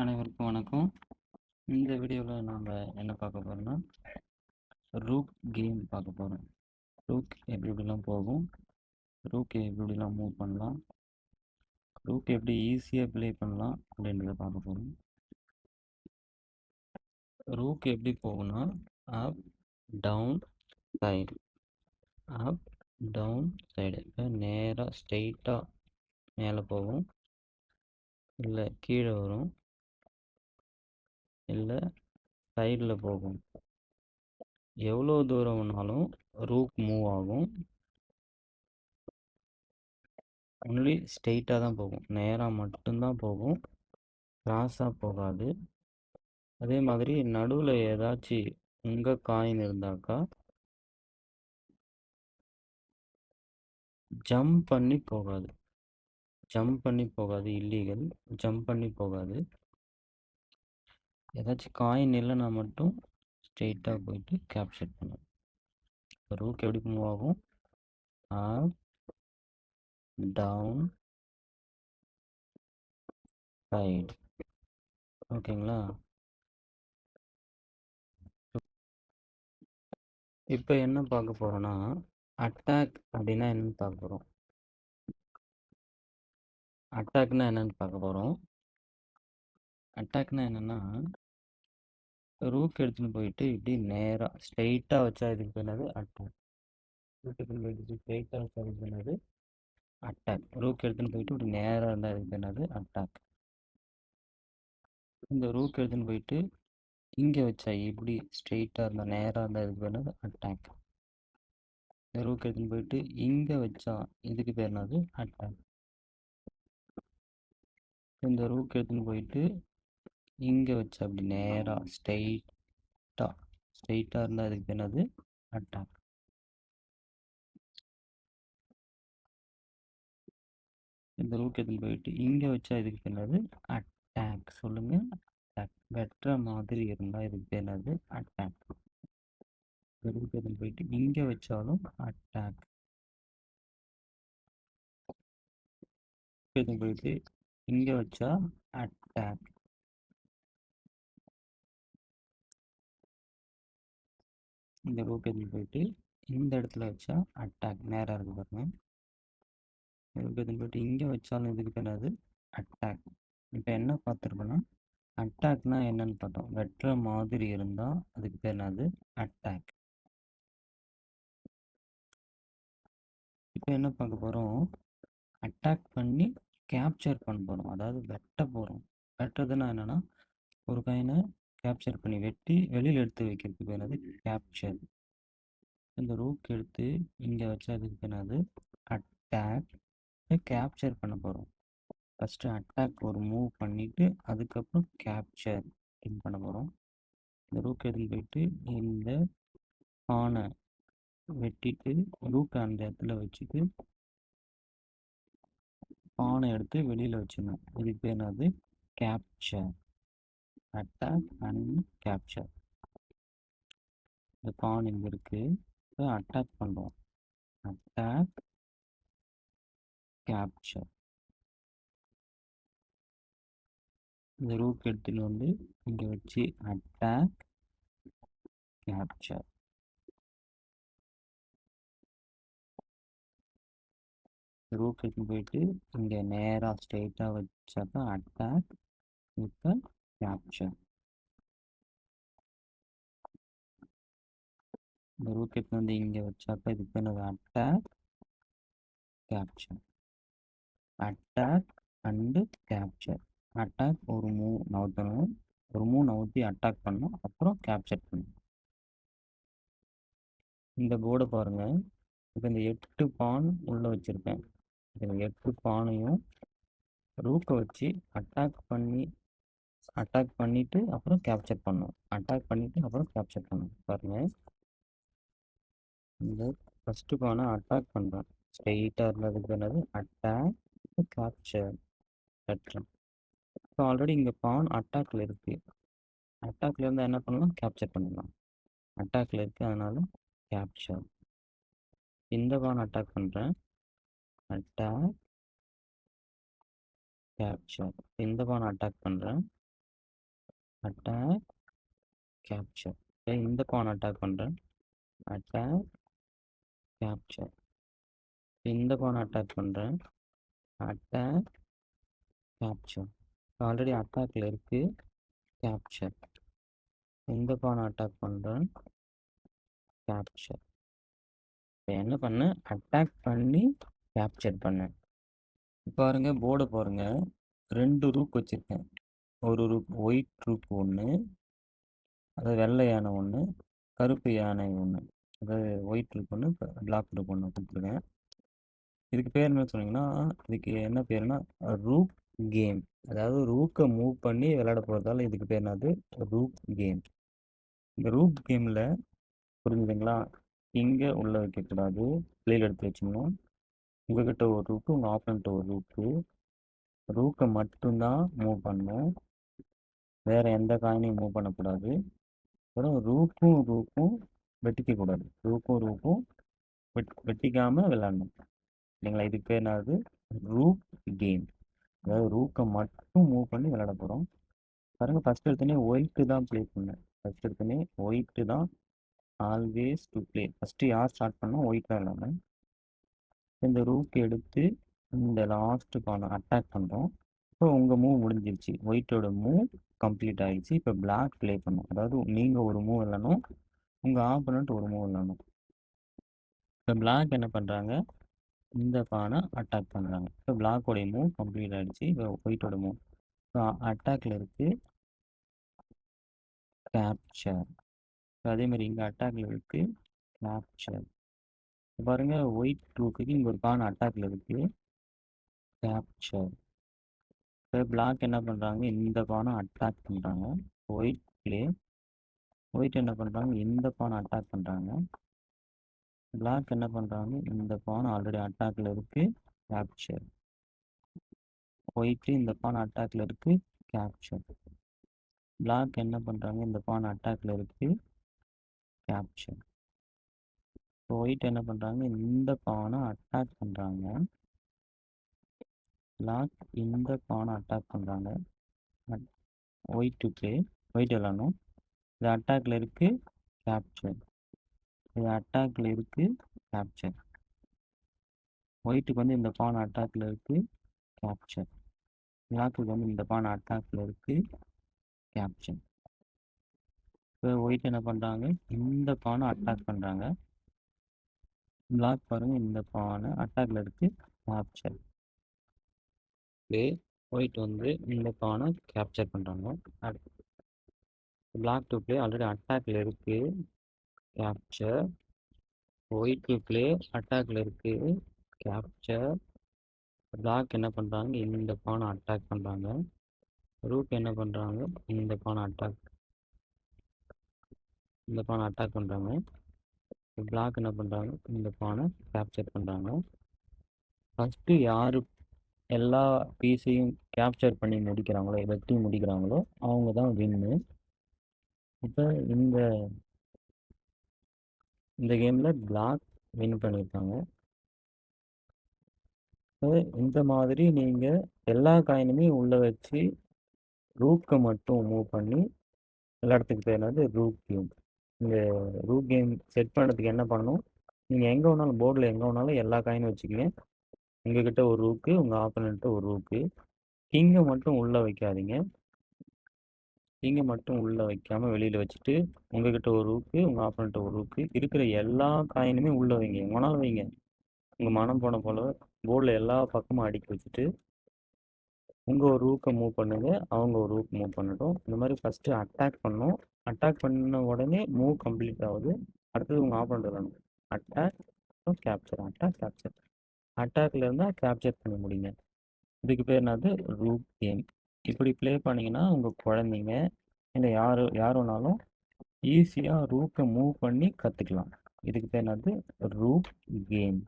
அனைவருக்கும் வணக்கம். இந்த வீடியோவில் நாம் என்ன பார்க்க போகிறோம்னா ரூக் கேம் பார்க்க போகிறோம் ரூக் எப்படி எப்படிலாம் போகும்? ரூக் எப்படி எப்படிலாம் மூவ் பண்ணலாம்? ரூக் எப்படி ஈஸியாக ப்ளே பண்ணலாம்? அப்படின்றத பார்க்க போகிறோம் ரூக் எப்படி போகும்னா up down side up down side இப்போ நேராக ஸ்ட்ரெயிட்டாக மேலே போகும். இல்லை கீழே வரும். இல்லை சைடில் போகும். எவ்வளோ தூரம்னாலும் ரூக் மூவ் ஆகும். ஒன்லி ஸ்ட்ரெயிட்டாக தான் போகும். நேராக மட்டும்தான் போகும். கிராஸாக போகாது. அதே மாதிரி நடுவில் ஏதாச்சும் உங்கள் காயின் இருந்தாக்கா ஜம்ப் பண்ணி போகாது. ஜம்ப் பண்ணி போகாது இல்லீகல் ஜம்ப் பண்ணி போகாது. ஏதாச்சும் காயின் இல்லைன்னா மட்டும் ஸ்ட்ரெயிட்டாக போயிட்டு கேப்சர் பண்ணும் இப்போ ரூக் எப்படி மூவ் ஆகும்? அப் டவுன் சைடு ஓகேங்களா? இப்போ என்ன பார்க்க போகிறோன்னா அட்டாக் அப்படின்னா என்னன்னு பார்க்க போகிறோம் அட்டாக்னா என்னன்னு பார்க்க போகிறோம் அட்டாக்னா என்னென்னா ரூக் எடுத்துன்னு போயிட்டு இப்படி நேராக ஸ்ட்ரெயிட்டாக வச்சா இதுக்கு பண்ணது அட்டாக் ரூக் எடுத்துன்னு போயிட்டு ஸ்ட்ரெயிட்டாக வச்சா இதுக்கு பண்ணது அட்டாக் ரூக் எடுத்துன்னு போயிட்டு இப்படி நேராக இருந்தால் இதுக்கு பண்ணது அட்டாக் இந்த ரூக் எடுத்துன்னு போயிட்டு இங்கே வச்சா இப்படி ஸ்ட்ரெயிட்டாக இருந்தால் நேராக இருந்தால் இதுக்கு பேர் அட்டாக் இந்த ரூக் எடுத்துன்னு போயிட்டு இங்கே வச்சா இதுக்கு பேர் அட்டாக் இந்த ரூக் எடுத்துன்னு போயிட்டு இங்கே வச்சா அப்படி நேராக ஸ்ட்ரெயிட்டாக ஸ்ட்ரெயிட்டாக இருந்தால் அதுக்கு என்னது? அட்டாக் இந்த எடுத்துன்னு போயிட்டு இங்கே வச்சா இதுக்கு என்னது? அட்டாக். சொல்லுங்கள் அட்டாக். வெட்டுற மாதிரி இருந்தால் இதுக்கு என்னது? அட்டாக். இந்த எடுத்துன்னு போயிட்டு இங்கே வச்சாலும் அட்டாக். போயிட்டு இங்கே வச்சா அட்டாக். இந்த ரூக் போயிட்டு இந்த இடத்துல வச்சா அட்டாக் நேராக இருக்கு பாருங்க. ரூக் எடுத்துன்னு போயிட்டு இங்கே வச்சாலும் இதுக்கு பேர் அட்டாக் இப்போ என்ன பார்த்துருக்கோன்னா அட்டாக்னா என்னன்னு பார்த்தோம். வெட்டுற மாதிரி இருந்தால் அதுக்கு பேர் என்னது? அட்டாக் இப்போ என்ன பார்க்க போகிறோம் அட்டாக் பண்ணி கேப்சர் பண்ண போகிறோம் அதாவது வெட்ட போகிறோம் வெட்டுறதுன்னா என்னென்னா ஒரு காயினை கேப்சர் பண்ணி வெட்டி வெளியில் எடுத்து வைக்கிறதுக்கு என்னது கேப்சர் இந்த ரூக் எடுத்து இங்கே வச்சா அதுக்கு என்னது அட்டாக் கேப்சர் பண்ண போகிறோம் ஃபஸ்ட்டு அட்டாக் ஒரு மூவ் பண்ணிவிட்டு அதுக்கப்புறம் கேப்சர் அப்படின்னு பண்ண போகிறோம் இந்த ரூக் எடுத்து போயிட்டு இந்த பானை வெட்டிட்டு ரூக் அந்த இடத்துல வச்சுட்டு பானை எடுத்து வெளியில் வச்சிடணும். இதுக்கு என்னது கேப்சர் அட்டாக் அண்ட் கேப்சர் இந்த பான் இங்கே இருக்குது அட்டாக் பண்ணுறோம் அட்டாக் கேப்சர் இந்த ரூக் எடுத்துன்னு வந்து இங்கே வச்சு அட்டாக் கேப்சர் ரூக் எடுத்துன்னு போயிட்டு இங்கே நேராக ஸ்ட்ரெயிட்டாக வச்சாக்கா அட்டாக் இப்போ கேப்சர் இந்த ரூக் வந்து இங்கே வச்சாக்கா இது என்னது attack capture attack and capture attack ஒரு மூவ் நவுத்தணும் ஒரு மூவ் நவுத்தி அட்டாக் பண்ணும். அப்புறம் கேப்சர் பண்ணும். இந்த போர்டை பாருங்கள் இப்போ இந்த எட்டு பான் உள்ளே வச்சுருக்கேன். இந்த எட்டு பானையும் ரூக்கை வச்சு அட்டாக் பண்ணி அட்டாக் பண்ணிவிட்டு அப்புறம் கேப்சர் பண்ணும். அட்டாக் பண்ணிவிட்டு அப்புறம் கேப்சர் பண்ணும். பாருங்கள் இந்த ஃபஸ்ட்டு பானை அட்டாக் பண்ணுறேன் ஸ்ட்ரெயிட்டாக இருந்ததுக்கு என்னது அட்டாக் கேப்சர் கட்டுறேன் இப்போ ஆல்ரெடி இங்கே பான் அட்டாக்ல இருக்குது அட்டாக்ல இருந்தால் என்ன பண்ணலாம்? கேப்சர் பண்ணலாம். அட்டாக்ல இருக்குது அதனால் கேப்சர் இந்த பான் அட்டாக் பண்ணுறேன் அட்டாக் கேப்சர் இந்த பான் அட்டாக் பண்ணுறேன் அட்டாக் கேப்சர் இந்த பான் அட்டாக் பண்ணுறேன் அட்டாக் கேப்சர் இந்த பான் அட்டாக் பண்ணுறேன் அட்டாக் கேப்சர் ஆல்ரெடி அட்டாக்ல இருக்குது கேப்சர் இந்த பான் அட்டாக் பண்ணுறேன் கேப்சர் என்ன பண்ணேன்? அட்டாக் பண்ணி கேப்சர் பண்ணேன். பாருங்க போர்டை பாருங்க. ரெண்டு ரூக் வச்சுருக்கேன். ஒரு ரூப் ஒயிட் ரூப் ஒன்று அதாவது வெள்ளை யானை ஒன்று கருப்பு யானை ஒன்று அதாவது ஒயிட் ரூப் ஒன்று பிளாக் ரூப் ஒன்று கொடுத்துருக்கேன். இதுக்கு பேர் என்ன சொன்னீங்கன்னா இதுக்கு என்ன பேருனா ரூப் கேம். அதாவது ரூக்கை மூவ் பண்ணி விளையாட போகிறதால இதுக்கு பேர் என்னது? Rook game. இந்த ரூப் கேமில் புரிஞ்சுதுங்களா? இங்கே உள்ளே வைக்கக்கூடாது. பிளேயில் எடுத்து வச்சுக்கணும். உங்ககிட்ட ஒரு ரூப்பு உங்கள் ஆப்பனண்ட்ட ஒரு ரூப்பு ரூக்கை மட்டும்தான் மூவ் பண்ணும். வேறு எந்த காயினையும் மூவ் பண்ணக்கூடாது. அப்புறம் ரூக்கும் ரூக்கும் வெட்டிக்கக்கூடாது. ரூக்கும் ரூக்கும் வெட் வெட்டிக்காமல் விளாடணும் இல்லைங்களா? இதுக்கு பேர் என்னது? ரூக் கேம் அதாவது ரூக்கை மட்டும் மூவ் பண்ணி விளாட போகிறோம் பாருங்கள் ஃபஸ்ட் எடுத்தோடனே ஒயிட்டு தான் ப்ளே பண்ணேன். ஃபஸ்ட் எடுத்தோடனே ஒயிட்டு தான் ஆல்வேஸ் டு ப்ளே ஃபஸ்ட்டு யார் ஸ்டார்ட் பண்ணோம் ஒயிட் தான் விளாட்றேன் இந்த ரூக் எடுத்து இந்த லாஸ்ட்டு பானை அட்டாக் பண்ணுறோம் இப்போ உங்கள் மூவ் முடிஞ்சிருச்சு. ஒயிட்டோட மூவ் கம்ப்ளீட் ஆகிடுச்சு இப்போ பிளாக் ப்ளே பண்ணும். அதாவது நீங்கள் ஒரு மூவ் விளாடணும் உங்கள் ஆப்பனண்ட் ஒரு மூவ் விளாடணும் இப்போ பிளாக் என்ன பண்ணுறாங்க இந்த பானை அட்டாக் பண்ணுறாங்க இப்போ பிளாக்கோடைய மூவ் கம்ப்ளீட் ஆகிடுச்சு இப்போ ஒயிட்டோட மூவ் இப்போ அட்டாக்ல இருக்குது கேப்சர் அதே மாதிரி இங்கே அட்டாக்ல இருக்குது கேப்சர் பாருங்கள் ஒயிட் ரூக்குக்கு இங்கே ஒரு பானை அட்டாக்ல இருக்குது கேப்சர் இப்போ பிளாக் என்ன பண்ணுறாங்க இந்த பானை அட்டாக் பண்ணுறாங்க ஒயிட் ப்ளே ஒயிட் என்ன பண்ணுறாங்க இந்த பானை அட்டாக் பண்ணுறாங்க பிளாக் என்ன பண்ணுறாங்க இந்த பானை ஆல்ரெடி அட்டாக்ல இருக்குது கேப்சர் ஒயிட்டு இந்த பானை அட்டாக்ல இருக்குது கேப்சர் பிளாக் என்ன பண்ணுறாங்க இந்த பானை அட்டாக்ல இருக்குது கேப்சர் ஒயிட் என்ன பண்ணுறாங்க இந்த பானை அட்டாக் பண்ணுறாங்க பிளாக் இந்த பானை அட்டாக் பண்ணுறாங்க ஒயிட் டு பிளே ஒயிட் விளாடணும் இது அட்டாக்ல இருக்குது கேப்சர் இது அட்டாக்ல இருக்குது கேப்சர் ஒயிட்டுக்கு வந்து இந்த பானை அட்டாக்ல இருக்குது கேப்சர் பிளாக்குக்கு வந்து இந்த பானை அட்டாக்ல இருக்குது கேப்சர் இப்போ ஒயிட் என்ன பண்ணுறாங்க இந்த பானை அட்டாக் பண்ணுறாங்க பிளாக் பாருங்க இந்த பானை அட்டாக்ல இருக்கு கேப்சர் ப்ளே ஒயிட் வந்து இந்த பானை கேப்சர் பண்ணுறாங்க பிளாக் டு ப்ளே ஆல்ரெடி அட்டாக்ல இருக்கு. கேப்சர் ஒயிட் டு ப்ளே அட்டாக்ல இருக்கு. கேப்சர் பிளாக் என்ன பண்ணுறாங்க இந்த பானை அட்டாக் பண்ணுறாங்க ரூட் என்ன பண்ணுறாங்க இந்த பானை அட்டாக் இந்த பானை அட்டாக் பண்ணுறாங்க பிளாக் என்ன பண்ணுறாங்க இந்த பானை கேப்சர் பண்ணுறாங்க ஃபஸ்ட்டு யார் எல்லா பீஸையும் கேப்சர் பண்ணி முடிக்கிறாங்களோ வெட்டி முடிக்கிறாங்களோ அவங்க தான் வின்னு இப்போ இந்த இந்த கேமில் பிளாக் வின் பண்ணியிருக்காங்க. இந்த மாதிரி நீங்கள் எல்லா காயினுமே உள்ளே வச்சு ரூக்கை மட்டும் மூவ் பண்ணி எல்லா இடத்துக்கு என்னது? ரூக் கேம் இந்த ரூக் கேம் செட் பண்ணுறதுக்கு என்ன பண்ணணும்? நீங்கள் எங்கே வேணாலும் போர்டில் எங்கே வேணாலும் எல்லா காயினும் வச்சுக்கங்க. உங்ககிட்ட ஒரு ரூக்கு உங்கள் ஆப்பனண்ட்டு ஒரு ரூக்கு. கிங்கை மட்டும் உள்ளே வைக்காதீங்க. கிங்கை மட்டும் உள்ளே வைக்காமல் வெளியில் வச்சுட்டு உங்ககிட்ட ஒரு ரூக்கு உங்கள் ஆப்பனண்ட்டு ஒரு ரூக்கு. இருக்கிற எல்லா காயினுமே உள்ளே வைங்க. எங்கனாலும் வைங்க. உங்கள் மனம் போன போல் போர்டில் எல்லா பக்கமும் அடுக்கி வச்சுட்டு உங்கள் ஒரு ரூக்கை மூவ் பண்ணுங்க. அவங்க ஒரு ரூக் மூவ் பண்ணட்டும். இந்த மாதிரி ஃபஸ்ட்டு அட்டாக் பண்ணோம். அட்டாக் பண்ண உடனே மூவ் கம்ப்ளீட் ஆகுது. அடுத்தது உங்கள் ஆப்பனண்ட் வரணும். அட்டாக் கேப்சர் அட்டாக் கேப்சர் அட்டாக்ல இருந்தால் கேப்சர் பண்ண முடியுங்க. இதுக்கு பேர் என்னது? ரூக் கேம் இப்படி ப்ளே பண்ணிங்கன்னா உங்கள் குழந்தைங்க இல்லை யார் யார் வேணாலும் ஈஸியாக ரூக்கை மூவ் பண்ணி கற்றுக்கலாம் இதுக்கு பேர் என்னது? Rook game